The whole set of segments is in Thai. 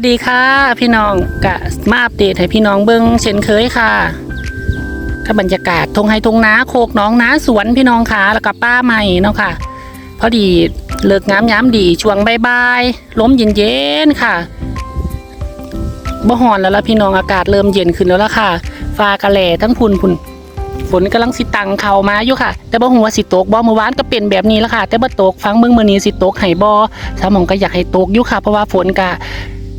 สวัสดีค่ะ พี่น้องกะมาอัปเดตให้พี่น้องเบิ้งเช่นเคยค่ะถ้าบรรยากาศทงไฮทงนาโคกน้องนาสวนพี่น้องค่ะแล้วก็ป้าใหม่เนาะค่ะ พอดีเลิกงามย้ำดีช่วงบายๆลมเย็นๆค่ะบ่ฮอนแล้วละพี่น้องอากาศเริ่มเย็นขึ้นแล้วละค่ะฟ้ากระแหล่ทั้งพุ่นพุ่นฝนกำลังสิตังเข้ามาอยู่ค่ะ แต่บ่หัวาสิตกบ่เมื่อวานก็เป็นแบบนี้แล้วค่ะ แต่บ่ตกฟังเบิ่งมื้อนี้สิตกให้บ่สามองก็อยากให้ตกอยู่ค่ะ เพราะว่าฝนก็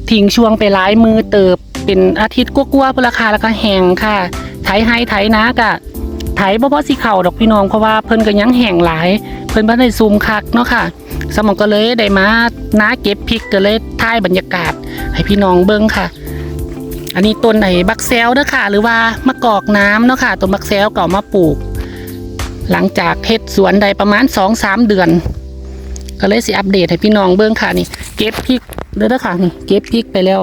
ทิ้งช่วงไปหลายมือเติบ เป็นอาทิตย์กว่าๆพุ่นละค่ะแล้วก็แห้งค่ะไถให้ไถนากะไถบ่พอสิเข้าดอกพี่น้องเพราะว่าเพิ่นก็ยังแห้งหลาย เพิ่นบ่ได้ซูมคักเนาะค่ะ สมองก็เลยได้มาน้าเก็บพริกก็เลยถ่ายบรรยากาศ ให้พี่น้องเบิ่งค่ะ อันนี้ต้นไหนบักแซลเด้อค่ะ หรือว่ามะกอกน้ำเนาะค่ะต้นบักแซลก็เอามาปลูก หลังจากเฮ็ดสวนได้ประมาณ2องสามเดือน ก็เลยสิอัปเดตให้พี่น้องเบิ่งค่ะนี่ เก็บพริก เด้อเด้อค่ะนี่เก็บพริกไปแล้ว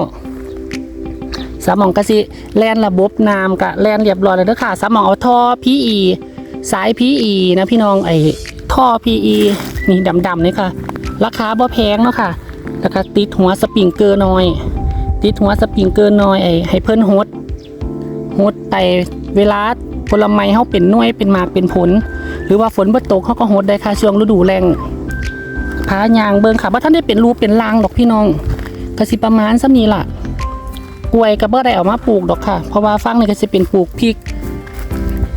สามองก็สิแลนระบบน้ำกะแลนเรียบร้อยแล้วเด้อค่ะสามองเอาท่อ PE สาย PE นะพี่น้องไอ้ท่อ PE นี่ดำๆนี่ค่ะ ราคาบ่แพงเนาะค่ะแล้วก็ติดหัวสปริงเกอร์น้อย ติดหัวสปริงเกอร์น้อยไอ้ให้เพิ่นฮดฮดไปเวลาผลไม้เฮาเป็นน่วยเป็นมากเป็นผล หรือว่าฝนบ่ตกเฮาก็ฮดได้ค่ะช่วงฤดูแล้ง พายางเบิงค่ะบ่ทันได้เป็นรูปเป็นรางดอกพี่น้องก็สิประมาณซำนี้ล่ะกล้วยก็บ่ได้เอามาปลูกดอกค่ะ เพราะว่าฟังนี่ก็สิเป็นปลูกพริก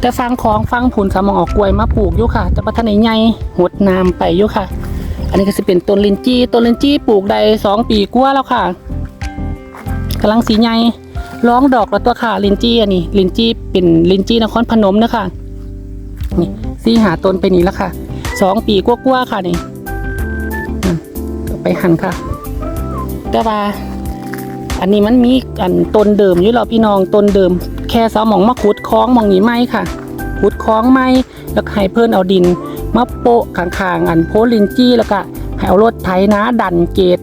แต่ฟังของฟังผุนสามองออกกล้วยมาปลูกอยู่ค่ะ แต่บ่ทันได้ใหญ่หดน้ำไปอยู่ค่ะ อันนี้ก็สิเป็นต้นลินจี้ต้นลินจี้ปลูกได้สองปีกว่าแล้วค่ะกำลังสีใหญ่ร้องดอกแล้วตัวค่ะลินจี้อันนี้ลินจี้เป็นลินจี้นครพนมนะคะนี่สีหาต้นไปนี่แล้วค่ะสองปีกว่าๆค่ะนี่ ไปหันค่ะ แต่ว่า อันนี้มันมีอันต้นเดิมอยู่แล้วพี่น้องต้นเดิม แค่สาหมองมาขุดคล้องหมองนี้ไหมค่ะขุดคล้องไหมแล้วให้เพิ่อนเอาดินมาโปะข้างๆอันโพลินจี้แล้วก็ให้เอารถไถนะดันเกต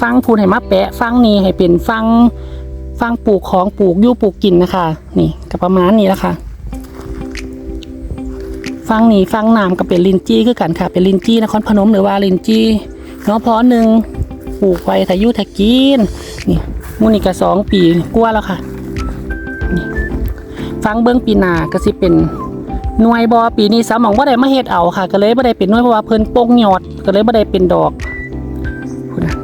ฟังพูนให้มาแปะฟังนี้ให้เป็นฟังฟังปลูกของปลูกยู่ปลูกกินนะคะ นี่ก็ประมาณนี้แล้วค่ะฟังนี้ฟังน้ำก็เป็นลินจี้คือกันค่ะ เป็นลินจี้นครพนมหรือว่าลินจี้ น้องพอหนึ่งปลูกไว้ทายุทากินนี่มูนี่ก็สองปีกว่าแล้วค่ะนี่ฟังเบื้องปีนาก็สิเป็นหน่วยบอปีนี้สามองบ่ได้มาเฮ็ดเอาค่ะ ก็เลยบ่ได้เป็นหน่วยเพราะว่าเพิ่นโป่งยอด ก็เลยบ่ได้เป็นดอกพุ่นะ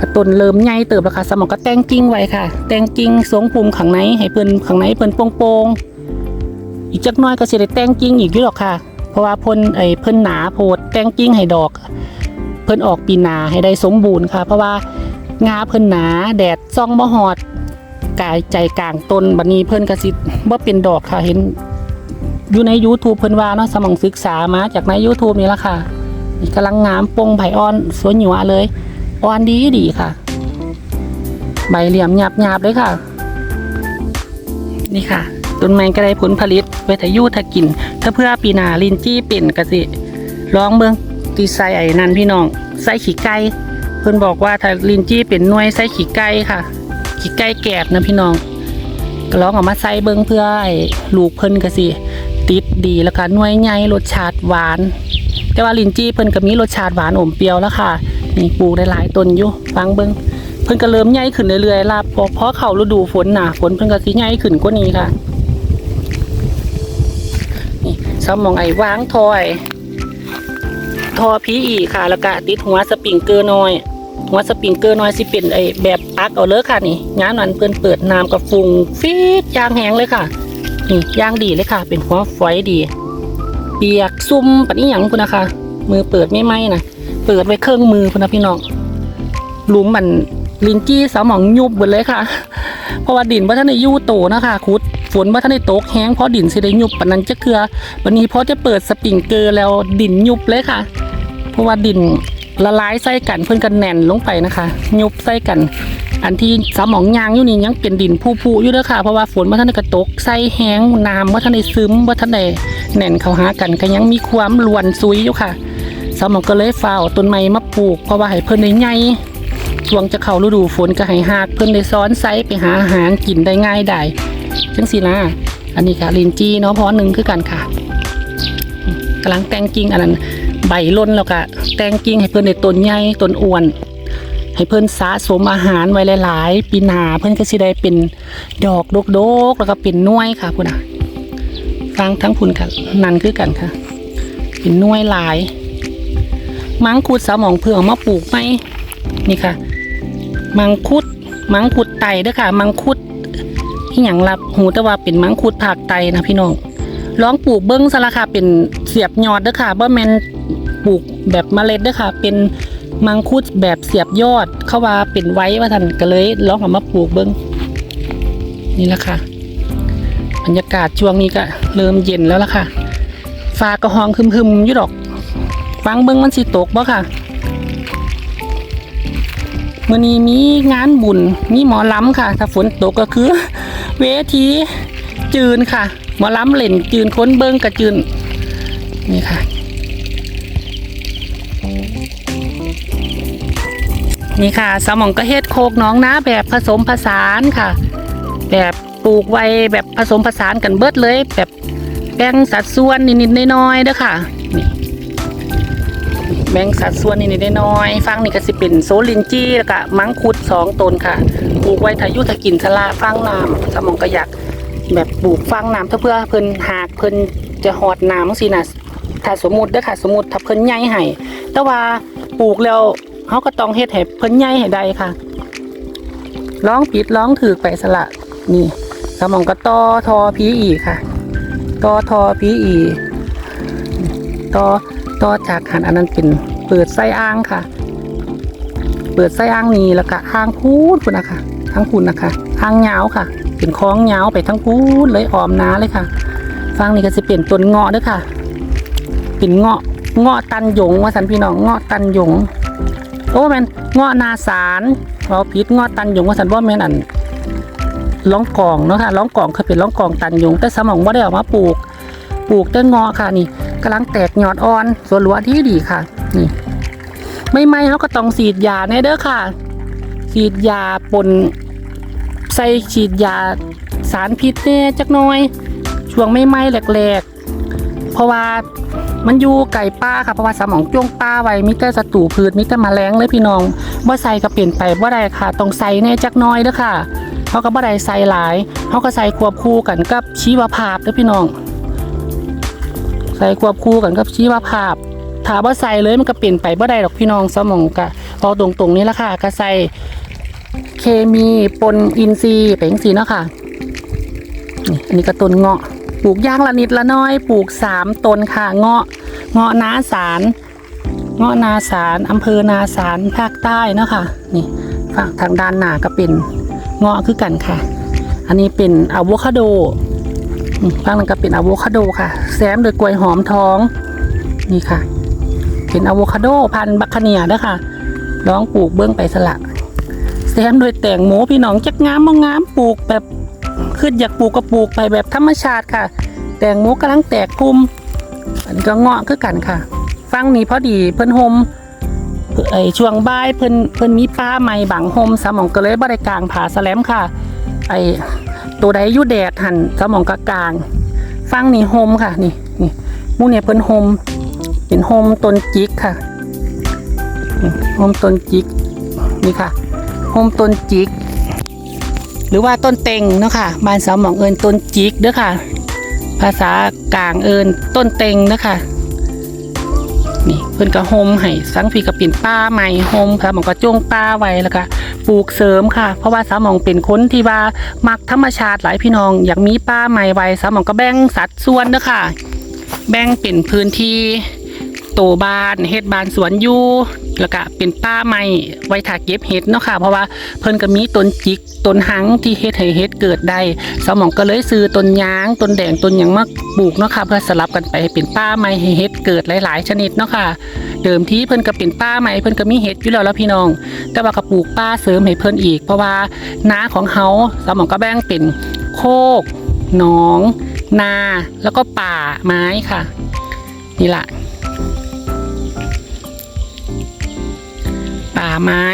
กระต้นเริ่มใหญ่เติบแล้วค่ะสมองก็แต่งกิ่งไว้ค่ะ แต่งกิ่งสงปุ่มข้างในให้เพิ่นข้างในเพิ่นโป่งๆอีกจักน้อยก็สิได้แต่งกิ่งอีกอยู่หรอกค่ะ เพราะว่าเพิ่นไอ้เพิ่นหนาโพดแต่งกิ่งให้ดอก เพิ่นออกปีนาให้ได้สมบูรณ์ค่ะ เพราะว่างาเพิ่นหนาแดดซ่องบ่ฮอดกายใจกลางต้นบัดนี้เพิ่นก็สิบ่เป็นดอกค่ะเห็น อยู่ใน YouTube เพิ่นว่าเนาะสมองศึกษามาจากใน YouTube นี่ละค่ะกำลังงามปงไผ่อ่อนสวยหยัวเลยอ่อนดีดีค่ะ ใบเหลี่ยมหยาบหยาบเลยค่ะ นี่ค่ะต้นไม้ก็ได้ผลผลิตไว้ถ้าอยู่ถ้ากิน ถ้าเพื่อปีนาลินจี้เป็นกะสิลองเบิ่ง ตีใส่ไอ้นั่นพี่น้องใส่ขี้ไก่เพิ่นบอกว่าถ้าลินจี้เป็นหน่วยใส่ขี้ไก่ค่ะขี้ไก่แกบนะพี่น้องก็ลองเอามาใส่เบิ่งเพื่อไอ้ลูกเพิ่นก็สิติดดีแล้วก็หน่วยใหญ่รสชาติหวาน แต่ว่าลินจี้เพิ่นก็มีรสชาติหวานอมเปรี้ยวแล้วค่ะนี่ปลูกได้หลายต้นอยู่ฟังเบิ่งเพิ่นก็เริ่มใหญ่ขึ้นเรื่อยๆล่ะพอพอเข้าฤดูฝนหนาฝนเพิ่นก็สิใหญ่ขึ้นกว่านี้ค่ะนี่สมองไอ้วางทอย ทอพีอีค่ะ แล้วก็ติดหัวสปริงเกอร์น้อย หัวสปริงเกอร์น้อยสิเป็นไอแบบปักเอาเลยค่ะนี่งานนั้นเพิ่นเปิดน้ำกับฟุงฟีดยางแห้งเลยค่ะนี่ยางดีเลยค่ะ เป็นหัวฝอยดี เปียกซุ่มปนี้หยังคุณนะคะ มือเปิดไม่ไหมนะเปิดไว้เครื่องมือคุณนะพี่น้องหลุมมันลินจี้สาวหมองยุบหมดเลยค่ะ เพราะว่าดินว่าท่านในยู่โตนะคะคุดฝนว่าท่านในตกแห้งเพราะดินสิได้ยุบปนั้นจะเกลือวันนี้พอจะเปิดสปริงเกอร์แล้วดินยุบเลยค่ะ เพราะว่าดินละลายใส่กันเพื่อนกันแน่นลงไปนะคะยุบใส่กัน อันที่สมองยางอยู่นี่ยังเป็นดินผู้ๆอยู่เด้อค่ะ เพราะว่าฝนว่าท่านกระตกใส่แห้งน้ำว่าท่านได้ซึมว่าท่านได้แน่นเขาหากันก็ยังมีความลวนซุยอยู่ค่ะสมองก็เลยฝ้าต้นไม้มาปลูกเพราะว่าให้เพิ่อนได้ใหญ่ช่วงจะเข้าฤดูฝนก็ให้หากเพิ่อนได้ซ้อนไซไปหาอาหารกินได้ง่ายได้จังสินะอันนี้ค่ะลินจีเนาะพราะหนึ่งคือกันค่ะกำลังแต่งกิ่งอันนั้น ใบล้นแล้วก็แตงกิ่งให้เพิ่นได้ต้นใหญ่ต้นอ้วน ให้เพิ่นสะสมอาหารไว้หลาย ๆ ปีหน้าเพิ่นก็สิได้เป็นดอกโดกๆแล้วก็เป็นน่วยค่ะพุ่นน่ะฟังทั้งพุ่นค่ะนั่นคือกันค่ะ เป็นน่วยหลายมังคุดสมองเพื่อมาปลูกไหมนี่ค่ะ มังคุดมังคุดไตเด้อค่ะ มังคุดที่อย่างรับหูแต่ว่าเป็นมังคุดผักไตนะพี่น้องลองปลูกเบิ้งซะละค่ะเป็น สียบยอดเด้อค่ะบ่แมนปลูกแบบเมล็ดเด้อค่ะ เป็นมังคุดแบบเสียบยอดเขาว่าเป็นไว้ว่าท่านก็เลยลองเอามาปลูกเบิ้งนี่ละค่ะ บรรยากาศช่วงนี้ก็เริ่มเย็นแล้วละค่ะฟ้าก็ห้องคึมๆอยู่ดอกฟังเบิ้งมันสิตกบ่ค่ะมื่อนี้มีงานบุญมีหมอลำค่ะ ถ้าฝนตกก็คือ เวทีจืนค่ะ หมอลำเล่นจืนค้นเบิ้งกระจืน นี่ค่ะ นี่ค่ะสมองก็เฮ็ดโคกน้องนะแบบผสมผสานค่ะ แบบปลูกไว้แบบผสมผสานกันเบิดเลย แบบแบ่งสัดส่วนนิดๆน้อยๆเด้อค่ะนี่แบ่งสัดส่วนนิดๆน้อยๆฟังนี่ก็สิเป็นโซลินจี้แล้วก็มังคุดสองต้นค่ะปลูกไว้ทายุทธกินสลาฟังน้ำสมองก็อยากแบบปลูกฟังน้ำถ้าเพื่อเพิ่นหากเพิ่นจะหอดน้ำสินะ ถ้าสมมุติเด้อค่ะสมมุติถ้าเพิ่นใหญ่ให้แต่ว่าปลูกแล้วเฮาก็ต้องเฮ็ดให้เพิ่นใหญ่ให้ได้ค่ะร้องปิดร้องถือไปสละนี่สมองก็ตอทอพีอีค่ะตอทอพีอีตอตอจากหันอันนั้นเป็นเปิดไส้อ่างค่ะ เปิดไส้อ่างนี้แล้วก็อ่างพูดคุณนะคะทั้งคุณนะคะอ่างยาวค่ะ เป็นคล้องยาวไปทั้งพูดเลยออมน้าเลยค่ะฟังนี่ก็จะเป็นต้นเงาะด้วยค่ะ เป็นเงาะเงาะตันหยงว่าสันพี่น้องเงาะตันหยง โอ้แมนเงาะนาสารเราพิษเงาะตันหยงว่าสันว่าแมนอันล้องกองเนาะค่ะล้องกองคือเป็นล้องกองตันยง แต่สมองว่าได้ออกมาปลูก ปลูกแต้นเงาะค่ะนี่กำลังแตกยอดอ่อนส่วนหลวที่ดีค่ะ นี่ ไม่ไม่เขาก็ต้องฉีดยาแน่เด้อค่ะฉีดยาปนใส่ฉีดยาสารพิษแน่จักน่อย ช่วงไม่ไม้แรกๆ เพราะว่า มันอยู่ไก่ป้าค่ะเพราะว่าสมองจ้วงป้าไว้มิแต่ศัตรูพืชมิแต่แมลงเลยพี่น้องว่าใส่ก็เปลี่ยนไปว่าได้ค่ะต้องใส่แน่จักน้อยเด้อค่ะเขาก็บ่ได้ใส่หลายเขาก็ใส่ควบคู่กันกับชีวภาพเด้อพี่น้อง ใส่ควบคู่กันกับชีวภาพถ้ามว่าใส่เลยมันก็เปลี่ยนไปบ่ได้หรอกพี่น้องสมองกะเอาตรงๆนี้ละค่ะก็ใส่เคมีปนอินทรีย์เป็นสีเนาะค่ะนี่อันนี้ก็ต้นเงาะ ปลูกย่างละนิดละน้อย ปลูกสามต้นค่ะ เงาะ เงาะนาสาร เงาะนาสารอำเภอนาสารภาคใต้เนาะค่ะ นี่ฝั่งทางด้านหน้าก็เป็นเงาะคือกันค่ะ อันนี้เป็นอะโวคาโดอืมข้างนั้นก็เป็นอะโวคาโดค่ะ แซมโดยกล้วยหอมทอง นี่ค่ะ เป็นอะโวคาโดพันธุ์บัคเนียเด้อค่ะลองปลูกเบื้องไปสละแซมโดยแตงโมพี่น้องจักงามบ่งามปลูกแบบ ขึ้นอยากปลูกก็ปลูกไปแบบธรรมชาติค่ะ แตงโมกำลังแตกพุ่มอันนก็เงาะคือกันค่ะ ฟังนี้พอดีเพิ่นโฮมไอช่วงบ่ายเพิ่นเพิ่นมีป้าใหม่บังโฮมสมองก็เลยบ่ได้กลางผาสแลมค่ะ ไอตัวใดอยู่แดดหันสมองกะกลาง ฟังนี่โฮมค่ะนี่นี่มูเนี่ยเพิ่นโฮมเป็นโฮมต้นจิกค่ะโฮมต้นจิกนี่ค่ะโฮมต้นจิก หรือว่าต้นเต็งเนาะค่ะบ้านสาวหมองเอินต้นจิกเด้อค่ะ ภาษากลางเอินต้นเต็งเด้อค่ะนี่เพิ่นก็โฮมให้สังพีก็เป็นป้าใหม่โฮมค่ะหมองก็จ้งป้าไว้แล้วก็ปลูกเสริมค่ะ เพราะว่าสาวหมองเป็นคนที่ว่ามักธรรมชาติหลายพี่น้อง อยากมีป้าใหม่ไว้สาวหมองก็แบ่งสัดส่วนเด้อค่ะ แบ่งเป็นพื้นที่ โตบ้านเฮ็ดบ้านสวนอยู่แล้วก็เป็นป้าใหม่ไว้ถาเก็บเห็ดเนาะค่ะ เพราะว่าเพิ่นก็มีต้นจิกต้นหังที่เฮ็ดให้เฮ็ดเกิดได้สมองก็เลยซื้อต้นยางต้นแดงต้นหยังมาปลูกเนาะค่ะ เพื่อสลับกันไปให้เป็นป้าใหม่ให้เฮ็ดเกิดหลาย ๆ ชนิดเนาะค่ะ เดิมทีเพิ่นก็เป็นป้าใหม่เพิ่นก็มีเห็ดอยู่แล้วแล้วพี่น้อง แต่ว่าก็ปลูกป้าเสริมให้เพิ่นอีก เพราะว่านาของเฮาสมองก็แบ่งเป็นโคกหนอง นา แล้วก็ป่าไม้ค่ะ นี่แหละาไม้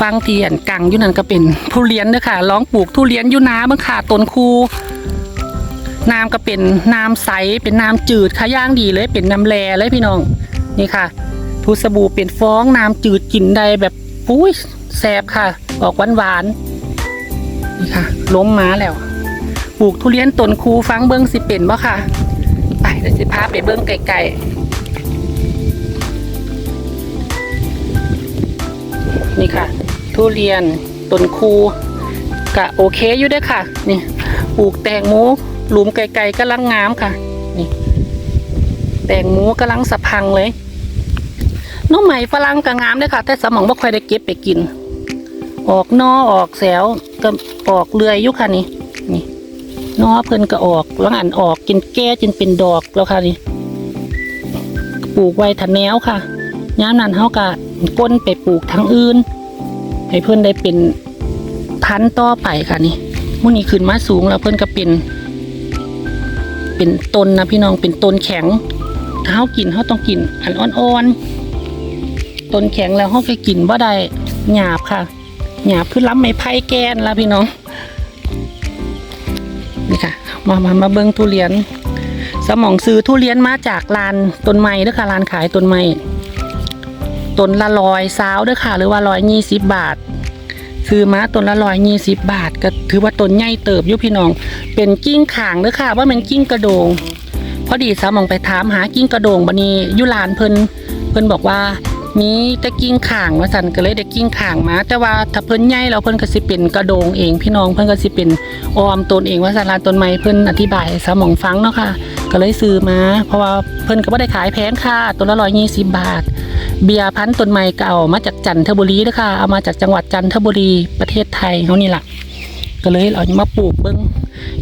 ฟังเทียนกังอยู่นั่นก็เป็นทุเรียนเด้อค่ะร้องปลูกทุเรียนอยู่นาเมื่อค่ะต้นคูน้ำก็เป็นน้ำใสเป็นน้ำจืดค่ะย่างดีเลยเป็นน้ำแร่เลยพี่น้องนี่ค่ะทูสบู่เป็นฟองน้ำจืดกินได้แบบปุ้ยแซบค่ะ ออกหวานหวานๆนี่ค่ะ ล้มมาแล้วปลูกทุเรียนต้นคูฟังเบิ้งสิเป็นบ่ค่ะ ไปเดี๋ยวสิพาไปเบิ้งไกลๆ นี่ค่ะ ทุเรียนต้นคูกะโอเคอยู่ด้วยค่ะ นี่ปลูกแตงโมหลุมไกลๆกำลังงามค่ะ นี่ แตงโมกำลังสะพังเลยน้องใหม่ฝรั่งก็งามเลยค่ะ แต่สมองบ่ค่อยได้เก็บไปกิน ออกนอออกแสวก็ออกเรือยอยู่ค่ะนี่นี่นอเพิ่นก็ออกแล้วอันออกกินแก้จนเป็นดอกแล้วค่ะนี่ปลูกไว้ทันแนวค่ะย้ำนั้นเฮาก็ ก้นไปปลูกทางอื่น ให้เพิ่อนได้เป็นพันต่อไปค่ะนี่มื้อนี้ขึ้นมาสูงแล้วเพิ่อนก็เป็น เป็นต้นนะพี่น้องเป็นต้นแข็งถ้าเฮากินเฮาต้องกินอันอ่อนๆต้นแข็งแล้วเฮาก็กินบ่าได้หยาบค่ะหยาบคือล้ำไม้ไผ่แกนละพี่น้องนี่ค่ะ มามามาเบิ้งทุเรียน สมองซื้อทุเรียนมาจากลานต้นไม้ด้อค่ะลานขายต้นไม้ ต้นละร้อยสาวเด้อค่ะ หรือว่าร้อยยี่สิบบาท ซื้อมาต้นละร้อยยี่สิบบาท ก็ถือว่าต้นใหญ่เติบอยู่พี่น้อง เป็นกิ้งข่างเด้อค่ะ ว่ามันกิ้งกระโดง พอดีสามองไปถามหากิ้งกระโดงบันนี้ยุลานเพิ่นเพิ่นบอกว่า มีแต่กิ้งข่างมาสั่นก็เลยได้กิ้งข่างมา แต่ว่าถ้าเพิ่นใหญ่แล้วเพิ่นก็สิเป็นกระโดงเองพี่น้องเพิ่นก็สิเป็นออมตนเองว่าสันลาต้นไม้เพิ่นอธิบายสมองฟังเนาะค่ะ ก็เลยซื้อมา เพราะว่าเพิ่นก็บ่ได้ขายแพงค่ะต้นละร้อยยี่สิบบาท เบียร์พันต้นไม้เก่ามาจากจันทบุรีเด้อค่ะเอามาจากจังหวัดจันทบุรีประเทศไทยเฮานี่ล่ะก็เลยเอามาปลูกเบิ่ง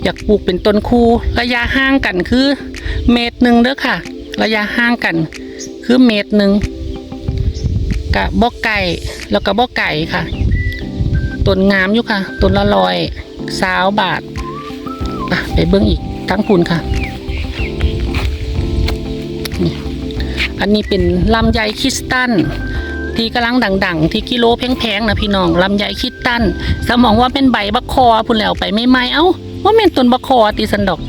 อยากปลูกเป็นต้นคูระยะห่างกันคือ เมตรหนึ่งเด้อค่ะ ระยะห่างกัน คือเมตรหนึ่ง กะบอกไก่แล้วก็บอกไก่ค่ะต้นงามอยู่ค่ะต้นละลอยสาวบาทอะไปเบิ้องอีกทั้งพูนค่ะนี่อันนี้เป็นลำไยคริสตันที่กำลังดัง ๆ ที่กิโลแพงๆนะพี่น้องลำไยคริสตันสมองว่าเป็นใบบักคอพุ่นแล้วไปไม่ไม่เอ้าว่าเป็นต้นบักคอตีสันดอก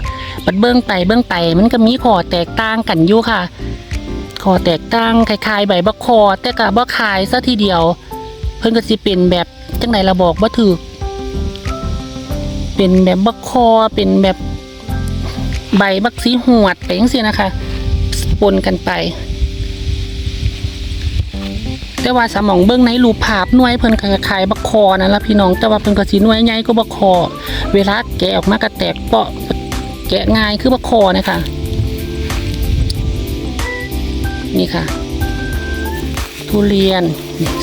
บัดเบิ้งไปเบิ้งไปมันก็มีขอแตกต่างกันอยู่ค่ะ ขอแตกต่างคล้ายๆใบบักคอแต่ก็บ่คายซะทีเดียว เพิ่นก็สิเป็นแบบจังไดล่ะบอกบ่ถูกเป็นแบบบักคอเป็นแบบใบบักสีหวดไปจังซี่นะคะปนกันไป แต่ว่าสมองเบิ้งในรูปภาพหน่วยเพิ่นก็คายบักคอนั่นละพี่น้องแต่ว่าเพิ่นก็สิหน่วยใหญ่กว่าบักคอ เวลาแกะออกมาก็แตกเปาะแกะง่ายคือบักคอนะคะ นี่ค่ะ ทุเรียน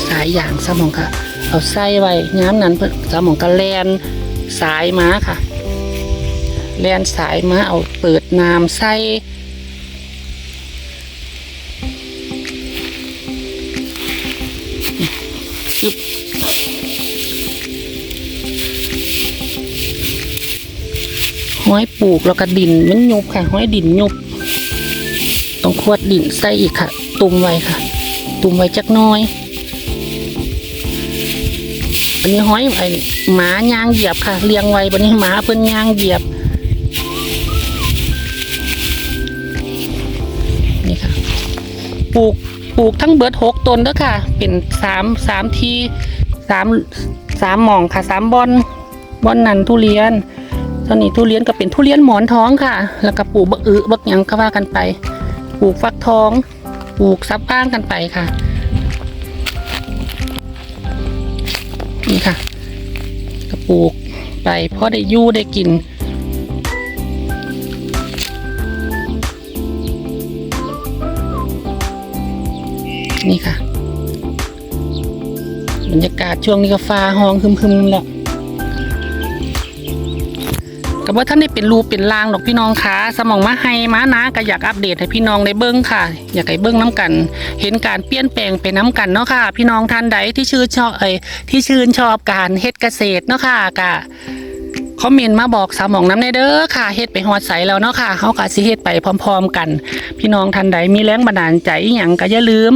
สายยางสมองค่ะ เอาไส้ไว้ย้ำนั้นเพิ่นสมองก็แลนสายม้าค่ะ แลนสายม้าเอาเปิดน้ำไส้ึบห้อยปลูกแล้วก็ดินมันยุบค่ะ ห้อยดินยุบ ต้องขวดดินใส่อีกค่ะ ตุ่มไว้ค่ะ ตุ่มไว้จักน้อย อันนี้ห้อยไอหมายางเหยียบค่ะ เลี้ยงไว้บันนี้หมาเพิ่นยางเหยียบ นี่ค่ะ ปลูกปลูกทั้งเบิดหกต้นเด้อค่ะ เป็นสามสามทีสามสามหม่องค่ะสามบอนบอนนันทุเรียนตอนนี้ทุเรียนก็เป็นทุเรียนหมอนท้องค่ะ แล้วก็ปลูกบักอึบักหยังก็ว่ากันไป ลูกฟักทองปลูกซับอ้างกันไปค่ะ นี่ค่ะก็ปลูกไปเพราะได้ยู่ได้กินนี่ค่ะ บรรยากาศช่วงนี้ก็ฟ้าห้องคึมๆแล้ว ก็ว่าท่านได้เป็นรูปเป็นรางดอกพี่น้องคะสมองมาให้มานะก็อยากอัปเดตให้พี่น้องได้เบิ้งค่ะ อยากให้เบิ้งน้กัน เห็นการเปลี่ยนแปลงไปน้กันเนาะค่ะ พี่น้องท่านใดที่ชื่นชอบเอ้ยที่ชื่นชอบการเฮ็ดเกษตรเนาะค่ะกะคอมเมนต์มาบอกสาวหมองน้ำในเด้อค่ะเฮ็ดไปฮอดใสแล้วเนาะค่ะเฮาก็สิเฮ็ดไปพร้อม ๆ กัน พี่น้องท่านใดมีแรงบันดาลใจอหยังก็อย่าลืม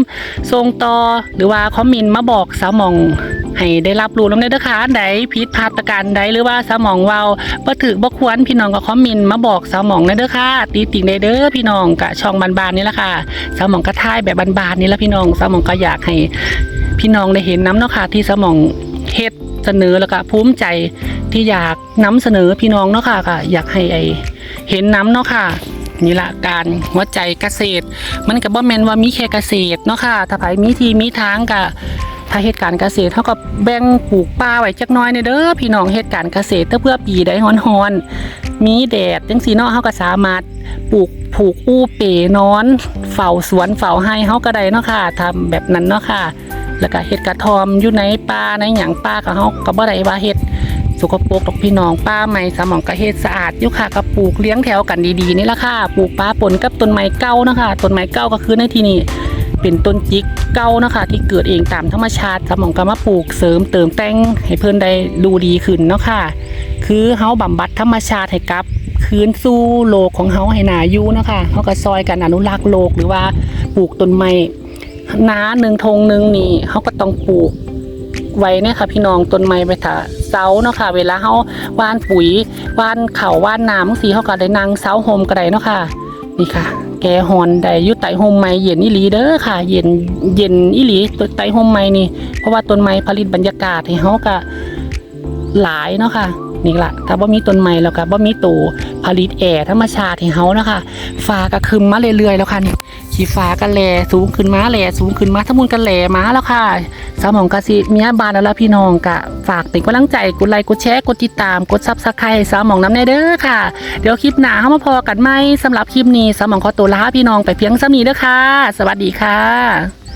ส่งต่อหรือว่าคอมเมนต์มาบอกสาวหมอง ให้ได้รับรู้น้ำเด้อค่ะใดผิดพลาดประการใดหรือว่าสมองเว้าบ่ถือบ่ควรพี่น้องก็คอมเมนต์มาบอกสมองนะเด้อค่ะตีติ่งได้เด้อพี่น้องกะช่องบานๆนี่แหละค่ะสมองก็ท่ายแบบบานๆนี่แหละพี่น้องสมองก็อยากให้พี่น้องได้เห็นน้ำเนาะค่ะที่สมองเฮ็ดเสนอแล้วก็ภูมิใจที่อยากนำเสนอพี่น้องเนาะค่ะก็อยากให้ไอเห็นน้ำเนาะค่ะนี่ละการหัวใจเกษตร มันก็บ่แมนว่ามีแค่เกษตรเนาะค่ะถ้าไผมีทีมีทางก็ ถ้าเหตุการณ์เกษตรเท่ากับแบ่งปลูกป่าไว้จักน้อยเนี่ยเด้อพี่น้องเหตุการณ์เกษตรถ้าเพื่อปีใดฮ้อนๆมีแดดจังสีเนาะเฮาก็สามารถปลูกผูกอู้เป๋นอน เฝ้าสวนเฝ้าให้เฮาก็ได้เนาะค่ะทำแบบนั้นเนาะค่ะ แล้วก็เฮ็ดกระทอมอยู่ในป่าในหยังป่าก็เฮาก็บ่ได้ว่าเฮ็ดสกปรกดอกพี่น้องป้าใหม่สมองก็เฮ็ดสะอาดอยู่ค่ะก็ปลูกเลี้ยงแถวกันดีๆนี่ละค่ะ ปลูกป้าปนกับต้นไม้เก่านะคะต้นไม้เก่าก็คือในที่นี้ เป็นต้นจิกเก่านะคะ ที่เกิดเองตามธรรมชาติสมองก็มาปลูกเสริมเติมแต่งให้เพิ่อนได้ดูดีขึ้นเนาะค่ะ คือเฮาบำบัดธรรมชาติให้กลับคืนสู่โลกของเฮาให้นาอยู่นะคะเฮาก็ซอยกันอนุรักษ์โลกหรือว่าปลูกต้นไม้นาหนึ่งธงหนึ่งนี่เฮาก็ต้องปลูกไว้เนี่ยค่ะพี่น้องต้นไม้ไปถาเสาเนาะค่ะ เวลาเฮาว่านปุ๋ยว่านเข่าว่านน้ำสีเฮาก็ได้นั่งเสาโฮมก็ได้เนาะค่ะ นี่ค่ะ แกฮอนได้ยุไตโฮมไม้เย็นอีหลีเด้อค่ะ เย็นเย็นอีหลีตัวใต้โฮมไม้นี่ เพราะว่าต้นไม้ผลิตบรรยากาศให้เฮาก็หลายเนาะค่ะนี่ละถ้าบ่มีต้นไม้แล้วก็บ่มีตู ผลิตแอร์ธรรมชาติให้เฮานะค่ะฟ้าก็ครึมมาเรื่อยๆแล้วค่ะนี่ขีฟ้าก็แลสูงขึ้นมาแลสูงขึ้นมาทั้งมูลก็แลมาแล้วค่ะสาวหมองกสิเมียบานแล้วล่ะพี่น้องกะฝากเป็นกำลังใจกดไลค์กดแชร์กดติดตามกดซับสไครต์สาวหมองน้ำแน่เด้อค่ะ เดี๋ยวคลิปหน้าเฮามาพอกันไหมสำหรับคลิปนี้สาวหมองขอตัวลาพี่น้องไปเพียงสามีเด้อค่ะ สวัสดีค่ะ